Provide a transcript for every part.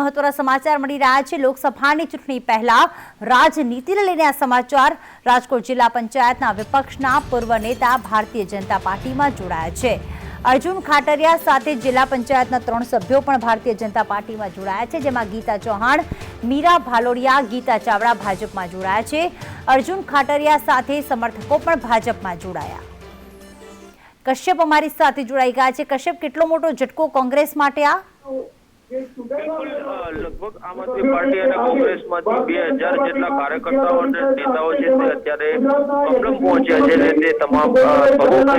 મહત્વના સમાચાર મળી રહ્યા છે. લોકસભાની ચૂંટણી પહેલા રાજનીતિને લઈને આ સમાચાર રાજકોટ જિલ્લા પંચાયતના વિપક્ષના પૂર્વ નેતા ભારતીય જનતા પાર્ટીમાં જોડાયા છે. અર્જુન ખાટરિયા સાથે જિલ્લા પંચાયતના ત્રણ સભ્યો પણ ભારતીય જનતા પાર્ટીમાં જોડાયા છે, જેમાં ગીતા ચૌહાણ, મીરા ભાલોડિયા, ગીતા ચાવડા ભાજપમાં જોડાયા છે. અર્જુન ખાટરિયા સાથે સમર્થકો પણ ભાજપમાં જોડાયા. કશ્યપ અમારી સાથે જોડાઈ ગયા છે. કશ્યપ, કેટલો મોટો ઝટકો કોંગ્રેસ માટે આ? બિલકુલ લગભગ આમાંથી પાર્ટી અને કોંગ્રેસમાંથી બે હજાર જેટલા કાર્યકર્તાઓ અને નેતાઓ છે તે અત્યારે કમલમ પહોંચ્યા છે અને તે તમામ અ,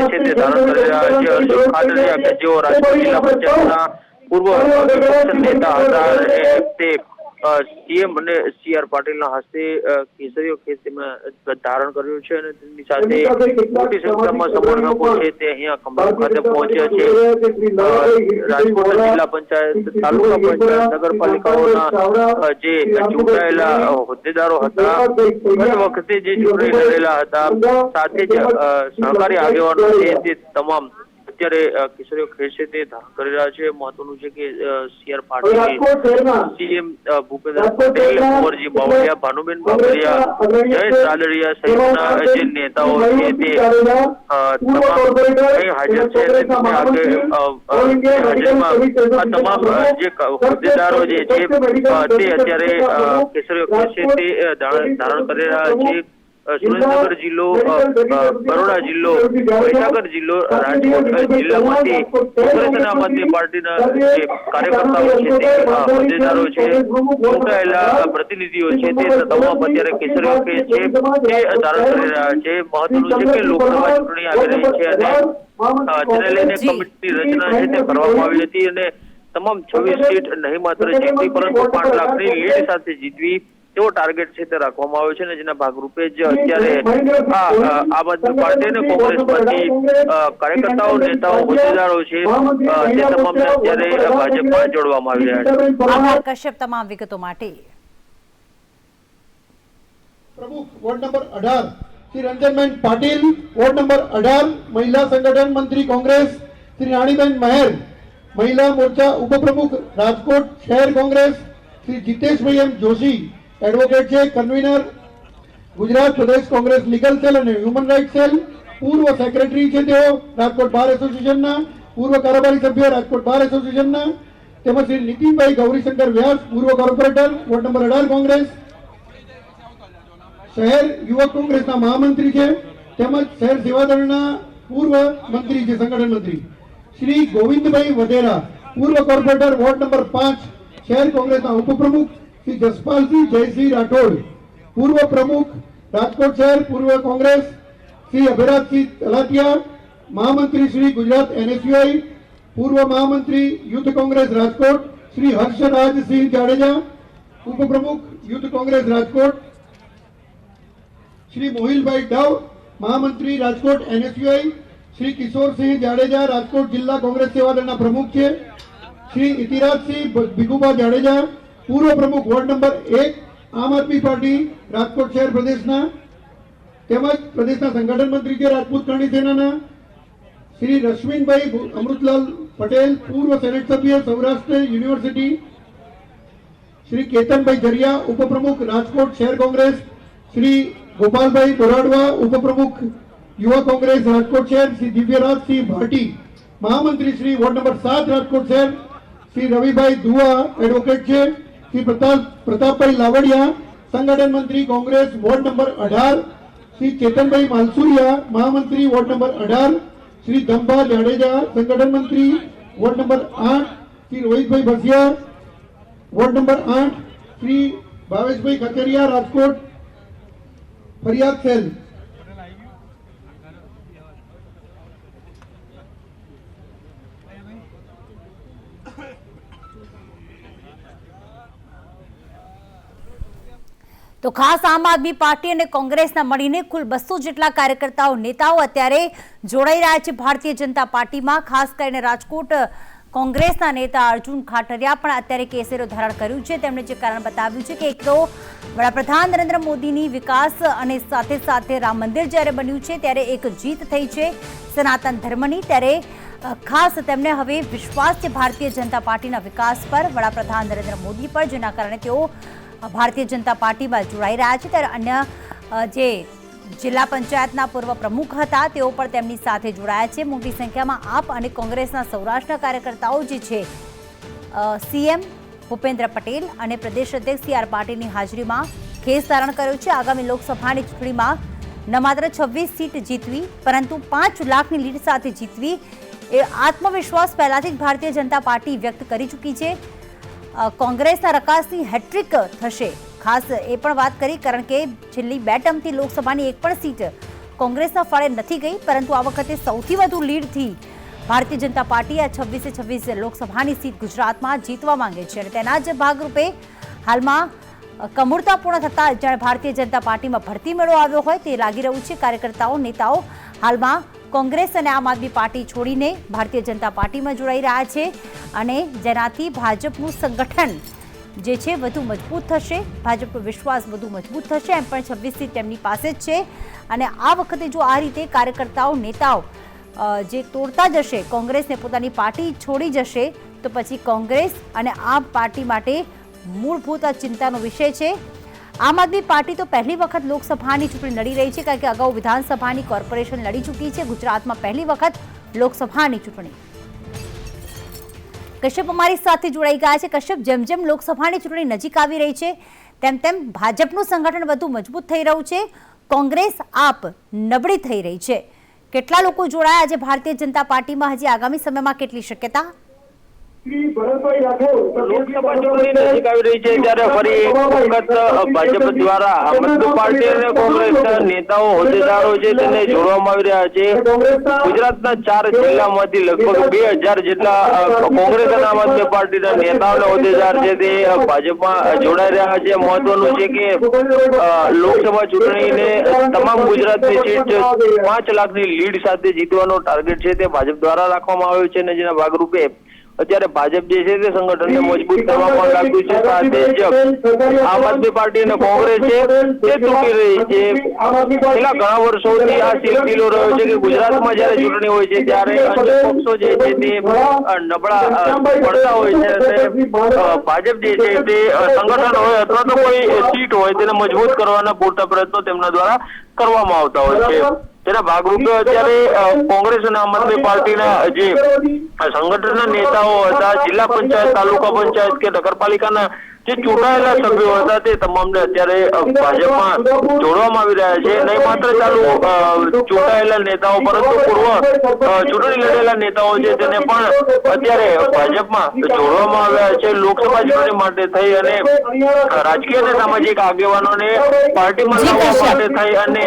છે તે ધારણ કરી રહ્યા છે. અશોક ખાદરિયા કે જેઓ રાજકોટ જિલ્લા પંચાયતના પૂર્વ વિપક્ષ નેતા હતા તે સીએમ અને સી આર પાટીલના હસ્તે કેસરીઓ ખેસ ધારણ કર્યું છે અને તેમની સાથે મોટી સંખ્યામાં સમર્થકો છે તે અહીંયા કમલમ ખાતે પહોંચ્યા છે રાજકોટ જિલ્લા પંચાયત તાલુકા પંચાયત નગરપાલિકાઓના જે ચૂંટાયેલા હોદ્દેદારો હતા ગત વખતે જે ચૂંટણી લડેલા હતા સાથે જ સહકારી આગેવાનો છે તે તમામ અત્યારે કિશોરીઓ ખેસે તે ધારણ કરી રહ્યા છે. મહત્વનું છે કે સીઆર પાટીલ સીએમ ભૂપેન્દ્ર પટેલ કુંવરજી બાવળિયા ભાનુબેન બાવળિયા જયેશ રાદડિયા સહિતના જે નેતાઓ છે તે તમામ અહીં હાજર છે. હાજરીમાં આ તમામ જે હોદ્દેદારો જે છે તે અત્યારે અ, કેસરીઓ ખેસે તે ધારણ કરી રહ્યા છે. સુરેન્દ્રનગર જિલ્લો બરોડા જિલ્લો મહીસાગર જિલ્લો રાજકોટ જિલ્લામાંથી કોંગ્રેસ આમ પાર્ટીના જે કાર્યકર્તાઓ છે તે હોદ્દેદારો છે ચૂંટાયેલા પ્રતિનિધિઓ છે તે તમામ અત્યારે કેસરીઓ કે છે તે ધારણ કરી રહ્યા છે મહત્વનું છે કે લોકસભા ચૂંટણી આવી રહી છે અને તેને લઈને. કમિટીની રચના છે તે કરવામાં આવી હતી અને તમામ છવ્વીસ સીટ નહીં માત્ર જીતવી પરંતુ પાંચ લાખની લીડ સાથે જીતવી તેવો ટાર્ગેટ છે તે રાખવામાં આવ્યો છે અને જેના ભાગરૂપે જ અત્યારે આ આમ આદમી પાર્ટી અને કોંગ્રેસમાંથી કાર્યકર્તાઓ નેતાઓ હોદ્દેદારો છે તે તમામને અત્યારે ભાજપમાં જોડવામાં આવી રહ્યા છે આભાર કશ્યપ તમામ વિગતો માટે. પ્રમુખ વોર્ડ નંબર અઢાર. શ્રી રંજનબેન પાટીલ વોર્ડ નંબર અઢાર. મહિલા સંગઠન મંત્રી કોંગ્રેસ. શ્રી રાણીબેન મહેર. મહિલા મોરચા ઉપપ્રમુખ રાજકોટ શહેર કોંગ્રેસ. શ્રી જીતેશભાઈ એમ જોશી. એડવોકેટ છે કન્વીનર ગુજરાત પ્રદેશ કોંગ્રેસ લીગલ સેલ અને હ્યુમન રાઇટ સેલ પૂર્વ સેક્રેટરી છે તેઓ, રાજકોટ બાર એસોસિએશનના પૂર્વ કારોબારી સભ્ય, રાજકોટ બાર એસોસિએશનના તેમજ શ્રી નીતિનભાઈ ગૌરીશંકર વ્યાસ, પૂર્વ કોર્પોરેટર વોર્ડ નંબર અઢાર કોંગ્રેસ. શહેર યુવક કોંગ્રેસના મહામંત્રી છે. તેમજ શહેર સેવાદળના પૂર્વ મંત્રી છે, સંગઠન મંત્રી. શ્રી ગોવિંદભાઈ વધેરા પૂર્વ કોર્પોરેટર વોર્ડ નંબર પાંચ, શહેર કોંગ્રેસના ઉપપ્રમુખ. શ્રી જસપાલસિંહ જયસિંહ રાઠોડ. પૂર્વ પ્રમુખ, રાજકોટ શહેર, પૂર્વ કોંગ્રેસ, શ્રી અભિરાજસિંહ તલાટિયા, મહામંત્રી શ્રી ગુજરાત એનએસયુઆઈ, પૂર્વ મહામંત્રી યુથ કોંગ્રેસ રાજકોટ, શ્રી હર્ષરાજસિંહ જાડેજા, ઉપપ્રમુખ યુથ કોંગ્રેસ રાજકોટ, શ્રી મોહિલભાઈ ડવ મહામંત્રી રાજકોટ એનએસયુઆઈ, શ્રી કિશોરસિંહ જાડેજા, રાજકોટ જિલ્લા કોંગ્રેસ સેવાદળના પ્રમુખ છે, શ્રી ઇતિરાજસિંહ ભીખુભા જાડેજા પૂર્વ પ્રમુખ વોર્ડ નંબર એક આમ આદમી પાર્ટી રાજકોટ શહેર પ્રદેશના તેમજ પ્રદેશના સંગઠન મંત્રી કે રાજપૂત કરણી સેનાના શ્રી રશ્મિનભાઈ અમૃતલાલ પટેલ, પૂર્વ સેનેટ સભ્ય સૌરાષ્ટ્ર યુનિવર્સિટી શ્રી કેતનભાઈ જરિયા, ઉપપ્રમુખ રાજકોટ શહેર કોંગ્રેસ શ્રી ગોપાલભાઈ બોરાડવા, ઉપપ્રમુખ યુવા કોંગ્રેસ રાજકોટ શહેર શ્રી દિવ્યરાજસિંહ ભાટી, મહામંત્રી શ્રી વોર્ડ નંબર સાત રાજકોટ શહેર શ્રી રવિભાઈ ધુઆ એડવોકેટ છે. શ્રી પ્રતાપ પ્રતાપભાઈ લાવડિયા, સંગઠન મંત્રી કોંગ્રેસ વોર્ડ નંબર અઢાર, શ્રી ચેતનભાઈ માલસુરિયા મહામંત્રી વોર્ડ નંબર અઢાર, શ્રી ધંભા જાડેજા, સંગઠન મંત્રી વોર્ડ નંબર આઠ, શ્રી રોહિતભાઈ ભસિયા, વોર્ડ નંબર આઠ, શ્રી ભાવેશભાઈ ખચરિયા, રાજકોટ, ફરિયાદ સેલ. તો ખાસ આમ આદમી પાર્ટી અને કોંગ્રેસના મળીને કુલ બસો જેટલા કાર્યકર્તાઓ, નેતાઓ અત્યારે જોડાઈ રહ્યા છે ભારતીય જનતા પાર્ટીમાં. ખાસ કરીને રાજકોટ કોંગ્રેસના નેતા અર્જુન ખાટરિયા પણ અત્યારે કેસેરો ધારણ કર્યું છે. તેમણે જે કારણ બતાવ્યું છે કે એક તો વડાપ્રધાન નરેન્દ્ર મોદીની વિકાસ અને સાથે સાથે રામ મંદિર જ્યારે બન્યું છે, ત્યારે એક જીત થઈ છે સનાતન ધર્મની. ત્યારે ખાસ તેમને હવે વિશ્વાસ છે ભારતીય જનતા પાર્ટીના વિકાસ પર, વડાપ્રધાન નરેન્દ્ર મોદી પર, જેના કારણે તેઓ ભારતીય જનતા પાર્ટીમાં જોડાઈ રહ્યા છે. ત્યારે અન્ય જે જિલ્લા પંચાયતના પૂર્વ પ્રમુખ હતા, તેઓ પણ તેમની સાથે જોડાયા છે. મોટી સંખ્યામાં આપ અને કોંગ્રેસના સૌરાષ્ટ્રના કાર્યકર્તાઓ જે છે સીએમ ભૂપેન્દ્ર પટેલ અને પ્રદેશ અધ્યક્ષ સી આર પાટીલની હાજરીમાં ખેસ ધારણ કર્યો છે. આગામી લોકસભાની ચૂંટણીમાં ન માત્ર છવ્વીસ સીટ જીતવી, પરંતુ પાંચ લાખની લીડ સાથે જીતવી એ આત્મવિશ્વાસ પહેલાથી જ ભારતીય જનતા પાર્ટી વ્યક્ત કરી ચૂકી છે. કોંગ્રેસના રકાસની હેટ્રિક થશે. ખાસ એ પણ વાત કરી, કારણ કે છેલ્લી બે ટર્મથી લોકસભાની એક પણ સીટ કોંગ્રેસના ફાળે નથી ગઈ, પરંતુ આ વખતે સૌથી વધુ લીડથી ભારતીય જનતા પાર્ટી આ છવ્વીસે છવ્વીસ લોકસભાની સીટ ગુજરાતમાં જીતવા માંગે છે. અને તેના જ ભાગરૂપે હાલમાં કમૂરતા પૂર્ણ થતાં જાણે ભારતીય જનતા પાર્ટીમાં ભરતી મેળો આવ્યો હોય તે લાગી રહ્યું છે. કાર્યકર્તાઓ, નેતાઓ હાલમાં કોંગ્રેસ અને આમ આદમી પાર્ટી છોડીને ભારતીય જનતા પાર્ટીમાં જોડાઈ રહ્યા છે. અને જેનાથી ભાજપનું સંગઠન જે છે વધુ મજબૂત થશે. ભાજપનો વિશ્વાસ વધુ મજબૂત થશે. એમ પણ છવ્વીસ સીટ તેમની પાસે જ છે. અને આ વખતે જો આ રીતે કાર્યકર્તાઓ, નેતાઓ જે તોડતા જશે, કોંગ્રેસને પોતાની પાર્ટી છોડી જશે, તો પછી કોંગ્રેસ અને આમ પાર્ટી માટે મૂળભૂત આ ચિંતાનો વિષય છે. આમ આદમી પાર્ટી તો પહેલી વખત લોકસભાની ચૂંટણી લડી રહી છે, કારણ કે અગાઉ વિધાનસભાની કોર્પોરેશન લડી ચૂકી છે. ગુજરાતમાં પહેલી વખત લોકસભાની ચૂંટણી. કશ્યપ અમારી સાથે જોડાઈ ગયા છે. કશ્યપ, જેમ જેમ લોકસભાની ચૂંટણી નજીક આવી રહી છે, તેમ તેમ ભાજપનું સંગઠન વધુ મજબૂત થઈ રહ્યું છે. કોંગ્રેસ આપ નબળી થઈ રહી છે. કેટલા લોકો જોડાયા આજે ભારતીય જનતા પાર્ટીમાં હજી આગામી સમયમાં કેટલી શક્યતા? લોકસભા ચૂંટણી નજીક આવી રહી છે ત્યારે ફરી એક વખત ભાજપ દ્વારા આમ પાર્ટી અને કોંગ્રેસના નેતાઓ હોદ્દેદારો છે તેને જોડવામાં આવી રહ્યા છે. ગુજરાતના ચાર જિલ્લામાંથી લગભગ બે હજાર જેટલા કોંગ્રેસ અને આમ આદમી પાર્ટીના નેતાઓ અને હોદ્દેદાર છે તે ભાજપમાં જોડાઈ રહ્યા છે. મહત્વનું છે કે લોકસભા ચૂંટણીને તમામ ગુજરાતની સીટ પાંચ લાખની લીડ સાથે જીતવાનો ટાર્ગેટ છે તે ભાજપ દ્વારા રાખવામાં આવ્યો છે અને જેના ભાગરૂપે અત્યારે ભાજપ જે છે તે સંગઠનને મજબૂત કરવામાં લાગ્યું છે સાથે જ આમ આદમી પાર્ટી અને કોંગ્રેસ છે તે તૂટી રહી છે છેલ્લા ઘણા વર્ષોથી આ સિલસિલો રહ્યો છે કે ગુજરાતમાં જયારે ચૂંટણી હોય છે ત્યારે અન્ય પક્ષો જે છે તે નબળા પડતા હોય છે અને ભાજપ જે છે તે સંગઠન હોય અથવા તો કોઈ સીટ હોય તેને મજબૂત કરવાના પૂરતા પ્રયત્નો તેમના દ્વારા કરવામાં આવતા હોય છે. તેના ભાગરૂપે અત્યારે કોંગ્રેસ અને આમ આદમી પાર્ટીના જે સંગઠનના નેતાઓ હતા જિલ્લા પંચાયત તાલુકા પંચાયત કે નગરપાલિકાના જે ચૂંટાયેલા સભ્યો હતા તે તમામને અત્યારે ભાજપમાં જોડવામાં આવી રહ્યા છે. નહીં માત્ર ચાલુ ચૂંટાયેલા નેતાઓ પરંતુ પૂર્વ ચૂંટણી લડેલા નેતાઓ છે તેને પણ અત્યારે ભાજપમાં જોડવામાં આવ્યા છે. લોકસભા ચૂંટણી માટે થઈ અને રાજકીય અને સામાજિક આગેવાનોને પાર્ટીમાં લાવવા માટે થઈ અને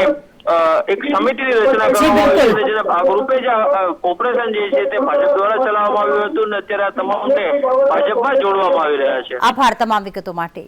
એક સમિતિની રચના કરવામાં આવી. છે જેના ભાગરૂપે જ ઓપરેશન જે છે તે ભાજપ દ્વારા ચલાવવામાં આવ્યું હતું ને અત્યારે આ તમામને ભાજપમાં જોડવામાં આવી રહ્યા છે આભાર તમામ વિગતો માટે